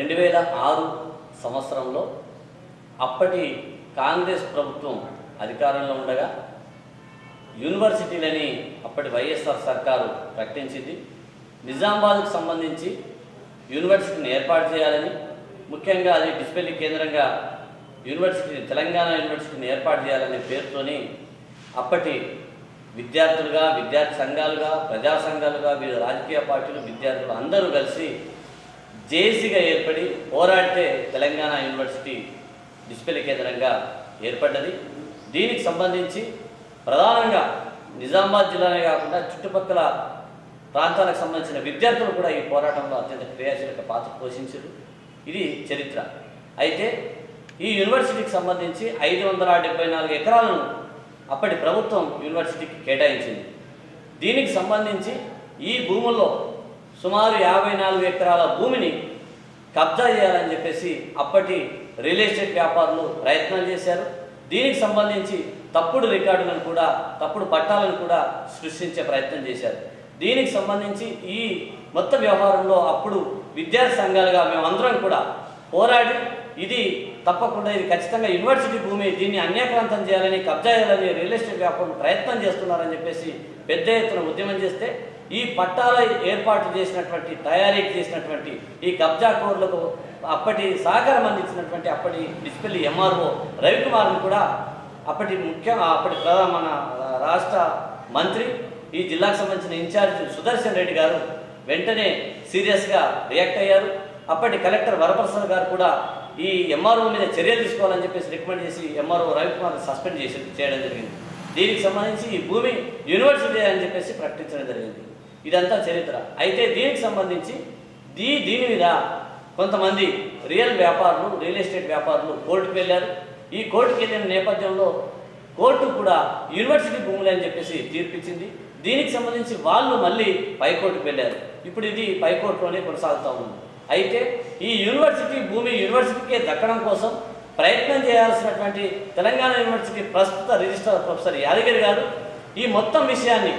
రెండు వేల ఆరు సంవత్సరంలో అప్పటి కాంగ్రెస్ ప్రభుత్వం అధికారంలో ఉండగా యూనివర్సిటీలని అప్పటి వైఎస్ఆర్ సర్కారు ప్రకటించింది. నిజామాబాద్కు సంబంధించి యూనివర్సిటీని ఏర్పాటు చేయాలని ముఖ్యంగా అది డిస్పెల్లి కేంద్రంగా యూనివర్సిటీని తెలంగాణ యూనివర్సిటీని ఏర్పాటు చేయాలనే పేరుతోని అప్పటి విద్యార్థులుగా విద్యార్థి సంఘాలుగా ప్రజా సంఘాలుగా వివిధ రాజకీయ పార్టీలు విద్యార్థులు అందరూ కలిసి జేఏసీగా ఏర్పడి పోరాడితే తెలంగాణ యూనివర్సిటీ డిస్ప్లే కేంద్రంగా ఏర్పడ్డది. దీనికి సంబంధించి ప్రధానంగా నిజామాబాద్ జిల్లానే కాకుండా చుట్టుపక్కల ప్రాంతాలకు సంబంధించిన విద్యార్థులు కూడా ఈ పోరాటంలో అత్యంత క్రియాశీలక పాత్ర పోషించారు. ఇది చరిత్ర. అయితే ఈ యూనివర్సిటీకి సంబంధించి ఐదు వందల డెబ్బై నాలుగు ఎకరాలను అప్పటి ప్రభుత్వం యూనివర్సిటీకి కేటాయించింది. దీనికి సంబంధించి ఈ భూముల్లో సుమారు యాభై నాలుగు ఎకరాల భూమిని కబ్జా చేయాలని చెప్పేసి అప్పటి రియల్ ఎస్టేట్ వ్యాపారులు ప్రయత్నం చేశారు. దీనికి సంబంధించి తప్పుడు రికార్డులను కూడా తప్పుడు పట్టాలను కూడా సృష్టించే ప్రయత్నం చేశారు. దీనికి సంబంధించి ఈ మొత్తం వ్యవహారంలో అప్పుడు విద్యార్థి సంఘాలుగా మేమందరం కూడా పోరాడి ఇది తప్పకుండా ఇది ఖచ్చితంగా యూనివర్సిటీ భూమి దీన్ని అన్యాక్రాంతం చేయాలని కబ్జా చేయాలని రియల్ ఎస్టేట్ వ్యాపారం ప్రయత్నం చేస్తున్నారని చెప్పేసి పెద్ద ఎత్తున ఉద్యమం చేస్తే ఈ పట్టాల ఏర్పాటు చేసినటువంటి తయారీకి చేసినటువంటి ఈ కబ్జా కోర్లకు అప్పటి సహకారం అందించినటువంటి అప్పటి డిస్పెల్లి ఎంఆర్ఓ రవికుమార్ని కూడా అప్పటి ముఖ్య అప్పటి ప్రధాన మన రాష్ట్ర మంత్రి ఈ జిల్లాకు సంబంధించిన ఇన్ఛార్జ్ సుదర్శన్ రెడ్డి గారు వెంటనే సీరియస్గా రియాక్ట్ అయ్యారు. అప్పటి కలెక్టర్ వరప్రసాద్ గారు కూడా ఈ ఎంఆర్ఓ మీద చర్యలు తీసుకోవాలని చెప్పేసి రికమెండ్ చేసి ఎంఆర్ఓ రవికుమార్ సస్పెండ్ చేసి చేయడం జరిగింది. దీనికి సంబంధించి ఈ భూమి యూనివర్సిటీ అని చెప్పేసి ప్రకటించడం జరిగింది. ఇదంతా చరిత్ర. అయితే దీనికి సంబంధించి దీ దీని మీద కొంతమంది రియల్ వ్యాపారులు రియల్ ఎస్టేట్ వ్యాపారులు కోర్టుకు వెళ్ళారు. ఈ కోర్టుకు వెళ్ళిన నేపథ్యంలో కోర్టు కూడా యూనివర్సిటీ భూములు అని చెప్పేసి తీర్పిచ్చింది. దీనికి సంబంధించి వాళ్ళు మళ్ళీ పైకోర్టుకు వెళ్ళారు. ఇప్పుడు ఇది పైకోర్టులోనే కొనసాగుతూ ఉంది. అయితే ఈ యూనివర్సిటీ భూమి యూనివర్సిటీకే దక్కడం కోసం ప్రయత్నం చేయాల్సినటువంటి తెలంగాణ యూనివర్సిటీ ప్రస్తుత రిజిస్ట్రార్ ప్రొఫెసర్ యాదగిరి గారు ఈ మొత్తం విషయాన్ని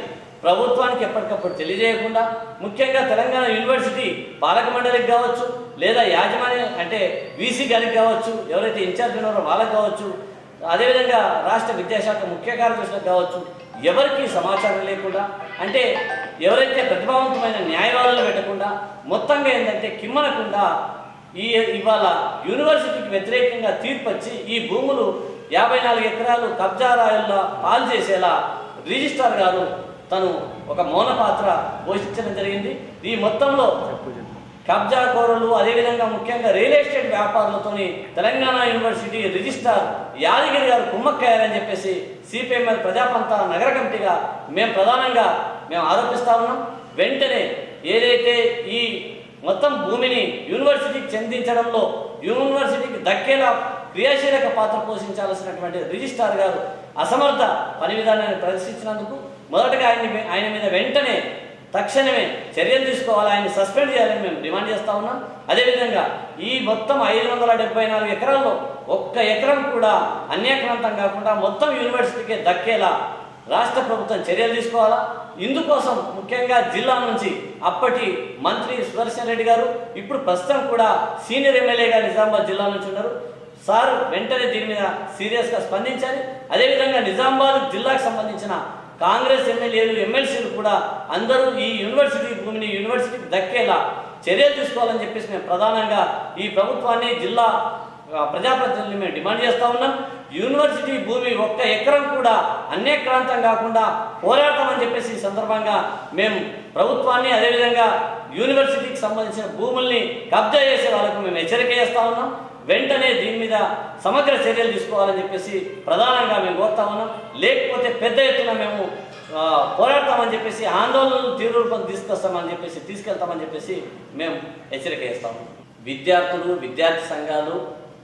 ప్రభుత్వానికి ఎప్పటికప్పుడు తెలియజేయకుండా ముఖ్యంగా తెలంగాణ యూనివర్సిటీ పాలక మండలికి కావచ్చు లేదా యాజమాన్య అంటే వీసీ గారికి కావచ్చు ఎవరైతే ఇన్ఛార్జ్ ఉన్నారో వాళ్ళకి కావచ్చు అదేవిధంగా రాష్ట్ర విద్యాశాఖ ముఖ్య కార్యదర్శులకు కావచ్చు ఎవరికి సమాచారం లేకుండా అంటే ఎవరైతే ప్రతిభావంతమైన న్యాయవాదులు పెట్టకుండా మొత్తంగా ఏంటంటే కిమ్మనకుండా ఈ ఇవాళ యూనివర్సిటీకి వ్యతిరేకంగా తీర్పు వచ్చి ఈ భూములు యాభై నాలుగు ఎకరాలు కబ్జా రాయల్లో పాలు చేసేలా రిజిస్ట్రార్ గారు తను ఒక మౌన పాత్ర పోషించడం జరిగింది. ఈ మొత్తంలో కబ్జా కోరలు అదేవిధంగా ముఖ్యంగా రియల్ ఎస్టేట్ వ్యాపారులతోని తెలంగాణ యూనివర్సిటీ రిజిస్ట్రార్ యాదగిరి గారు కుమ్మక్కయ్యారని చెప్పేసి సిపిఎంఎల్ ప్రజాపంత నగర కమిటీగా మేము ప్రధానంగా మేము ఆరోపిస్తా ఉన్నాం. వెంటనే ఏదైతే ఈ మొత్తం భూమిని యూనివర్సిటీకి చెందించడంలో యూనివర్సిటీకి దక్కేలా క్రియాశీలక పాత్ర పోషించాల్సినటువంటి రిజిస్ట్రార్ గారు అసమర్థ పని విధానాన్ని ప్రదర్శించినందుకు మొదటగా ఆయన ఆయన మీద వెంటనే తక్షణమే చర్యలు తీసుకోవాలి. ఆయన సస్పెండ్ చేయాలని మేము డిమాండ్ చేస్తా ఉన్నాం. అదేవిధంగా ఈ మొత్తం ఐదు వందల డెబ్బై నాలుగు ఎకరాల్లో ఒక్క ఎకరం కూడా అన్యాక్రాంతం కాకుండా మొత్తం యూనివర్సిటీకే దక్కేలా రాష్ట్ర ప్రభుత్వం చర్యలు తీసుకోవాలా? ఇందుకోసం ముఖ్యంగా జిల్లా నుంచి అప్పటి మంత్రి సుదర్శన్ రెడ్డి గారు ఇప్పుడు ప్రస్తుతం కూడా సీనియర్ ఎమ్మెల్యేగా నిజామాబాద్ జిల్లా నుంచి ఉన్నారు. సార్ వెంటనే దీని మీద సీరియస్గా స్పందించాలి. అదేవిధంగా నిజామాబాద్ జిల్లాకు సంబంధించిన కాంగ్రెస్ ఎమ్మెల్యేలు ఎమ్మెల్సీలు కూడా అందరూ ఈ యూనివర్సిటీ భూమిని యూనివర్సిటీకి దక్కేలా చర్యలు తీసుకోవాలని చెప్పేసి మేము ప్రధానంగా ఈ ప్రభుత్వాన్ని జిల్లా ప్రజాప్రతినిధులు మేము డిమాండ్ చేస్తా ఉన్నాం. యూనివర్సిటీ భూమి ఒక్క ఎకరం కూడా అన్యక్రాంతం కాకుండా పోరాడతామని చెప్పేసి ఈ సందర్భంగా మేము ప్రభుత్వాన్ని అదేవిధంగా యూనివర్సిటీకి సంబంధించిన భూముల్ని కబ్జా చేసే వాళ్ళకు మేము హెచ్చరిక చేస్తా ఉన్నాం. వెంటనే దీని మీద సమగ్ర చర్యలు తీసుకోవాలని చెప్పేసి ప్రధానంగా మేము కోరుతా ఉన్నాం. లేకపోతే పెద్ద ఎత్తున మేము పోరాడతామని చెప్పేసి ఆందోళనలు తీవ్ర రూపం తీసుకొస్తామని చెప్పేసి తీసుకెళ్తామని చెప్పేసి మేము హెచ్చరిక చేస్తాము విద్యార్థులు విద్యార్థి సంఘాలు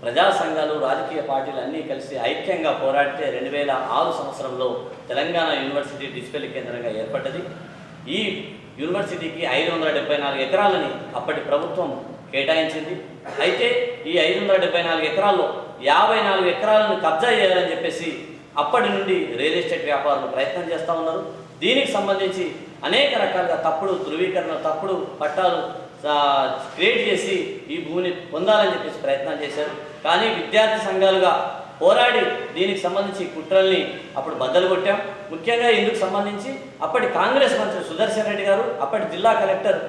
ప్రజా సంఘాలు రాజకీయ పార్టీలు అన్నీ కలిసి ఐక్యంగా పోరాడితే రెండు వేల ఆరు సంవత్సరంలో తెలంగాణ యూనివర్సిటీ డిస్పెల్ కేంద్రంగా ఏర్పడ్డది. ఈ యూనివర్సిటీకి ఐదు వందల డెబ్బై నాలుగు ఎకరాలని అప్పటి ప్రభుత్వం కేటాయించింది. అయితే ఈ ఐదు వందల డెబ్బై నాలుగు ఎకరాల్లో యాభై నాలుగు ఎకరాలను కబ్జా చేయాలని చెప్పేసి అప్పటి నుండి రియల్ ఎస్టేట్ వ్యాపారులు ప్రయత్నం చేస్తూ ఉన్నారు. దీనికి సంబంధించి అనేక రకాలుగా తప్పుడు ధృవీకరణ తప్పుడు పట్టాలు క్రియేట్ చేసి ఈ భూమిని పొందాలని చెప్పేసి ప్రయత్నం చేశారు. కానీ విద్యార్థి సంఘాలుగా పోరాడి దీనికి సంబంధించి కుట్రల్ని అప్పుడు బద్దలు కొట్టాం. ముఖ్యంగా ఇందుకు సంబంధించి అప్పటి కాంగ్రెస్ మంత్రి సుదర్శన్ రెడ్డి గారు అప్పటి జిల్లా కలెక్టర్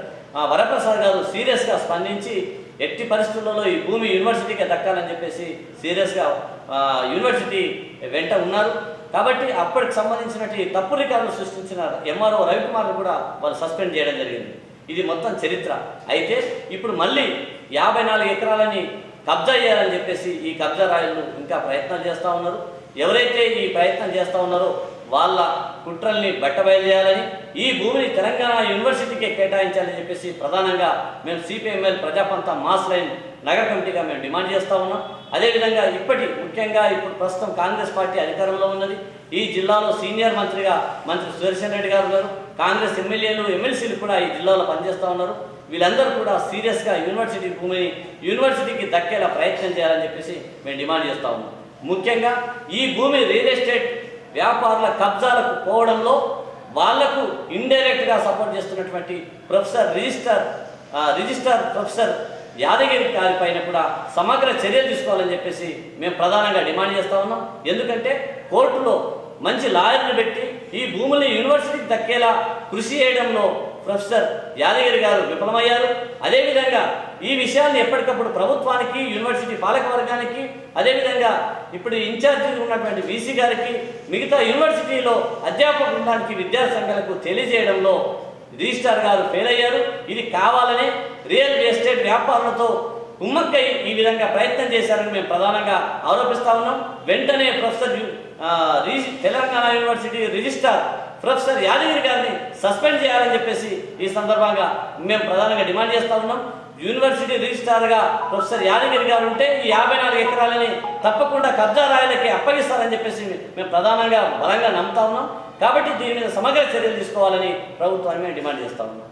వరప్రసాద్ గారు సీరియస్గా స్పందించి ఎట్టి పరిస్థితులలో ఈ భూమి యూనివర్సిటీకి దక్కాలని చెప్పేసి సీరియస్గా యూనివర్సిటీ వెంట ఉన్నారు. కాబట్టి అప్పటికి సంబంధించినటువంటి తప్పు రికార్డులు సృష్టించిన ఎంఆర్ఓ రవికుమార్ని కూడా వాళ్ళు సస్పెండ్ చేయడం జరిగింది. ఇది మొత్తం చరిత్ర. అయితే ఇప్పుడు మళ్ళీ యాభై నాలుగు ఎకరాలని కబ్జా చేయాలని చెప్పేసి ఈ కబ్జా రాయలు ఇంకా ప్రయత్నం చేస్తూ ఉన్నారు. ఎవరైతే ఈ ప్రయత్నం చేస్తూ ఉన్నారో వాళ్ళ కుట్రల్ని బట్టబయలుదేయాలని ఈ భూమిని తెలంగాణ యూనివర్సిటీకే కేటాయించాలని చెప్పేసి ప్రధానంగా మేము సిపిఎంఎల్ ప్రజాపంత మాస్ లైన్ నగర కమిటీగా మేము డిమాండ్ చేస్తూ ఉన్నాం. అదేవిధంగా ఇప్పటి ముఖ్యంగా ఇప్పుడు ప్రస్తుతం కాంగ్రెస్ పార్టీ అధికారంలో ఉన్నది. ఈ జిల్లాలో సీనియర్ మంత్రిగా మంత్రి సుదర్శన్ రెడ్డి గారు ఉన్నారు. కాంగ్రెస్ ఎమ్మెల్యేలు ఎమ్మెల్సీలు కూడా ఈ జిల్లాలో పనిచేస్తూ ఉన్నారు. వీళ్ళందరూ కూడా సీరియస్గా యూనివర్సిటీ భూమిని యూనివర్సిటీకి దక్కేలా ప్రయత్నం చేయాలని చెప్పేసి మేము డిమాండ్ చేస్తా ఉన్నాం. ముఖ్యంగా ఈ భూమి రియల్ ఎస్టేట్ వ్యాపారుల కబ్జాలకు పోవడంలో వాళ్ళకు ఇండైరెక్ట్గా సపోర్ట్ చేస్తున్నటువంటి professor register register professor Yadagiri గారిపైన కూడా సమగ్ర చర్యలు తీసుకోవాలని చెప్పేసి మేము ప్రధానంగా డిమాండ్ చేస్తా ఉన్నాం. ఎందుకంటే కోర్టులో మంచి లాయర్ని పెట్టి ఈ భూముల్ని యూనివర్సిటీకి దక్కేలా కృషి చేయడంలో ప్రొఫెసర్ యాదగిరి గారు విఫలమయ్యారు. అదేవిధంగా ఈ విషయాన్ని ఎప్పటికప్పుడు ప్రభుత్వానికి యూనివర్సిటీ పాలక వర్గానికి అదేవిధంగా ఇప్పుడు ఇన్ఛార్జి ఉన్నటువంటి వీసీ గారికి మిగతా యూనివర్సిటీలో అధ్యాపక బృందానికి విద్యాసంఘాలకు తెలియజేయడంలో రిజిస్ట్రార్ గారు ఫెయిల్ అయ్యారు ఇది కావాలనే రియల్ ఎస్టేట్ వ్యాపారులతో కుమ్మక్కై ఈ విధంగా ప్రయత్నం చేశారని మేము ప్రధానంగా ఆరోపిస్తా ఉన్నాం. వెంటనే professor రిజి- Telangana university registrar professor Yadagiri గారిని సస్పెండ్ చేయాలని చెప్పేసి ఈ సందర్భంగా మేము ప్రధానంగా డిమాండ్ చేస్తా ఉన్నాం. యూనివర్సిటీ రిజిస్ట్రార్గా ప్రొఫెసర్ యాదగిరి గారు ఉంటే ఈ యాభై నాలుగు ఎకరాలని తప్పకుండా కబ్జా రాయలకి అప్పగిస్తారని చెప్పేసి మేము ప్రధానంగా బలంగా నమ్ముతా ఉన్నాం. కాబట్టి దీని మీద సమగ్ర చర్యలు తీసుకోవాలని ప్రభుత్వాన్ని మేము డిమాండ్ చేస్తా ఉన్నాం.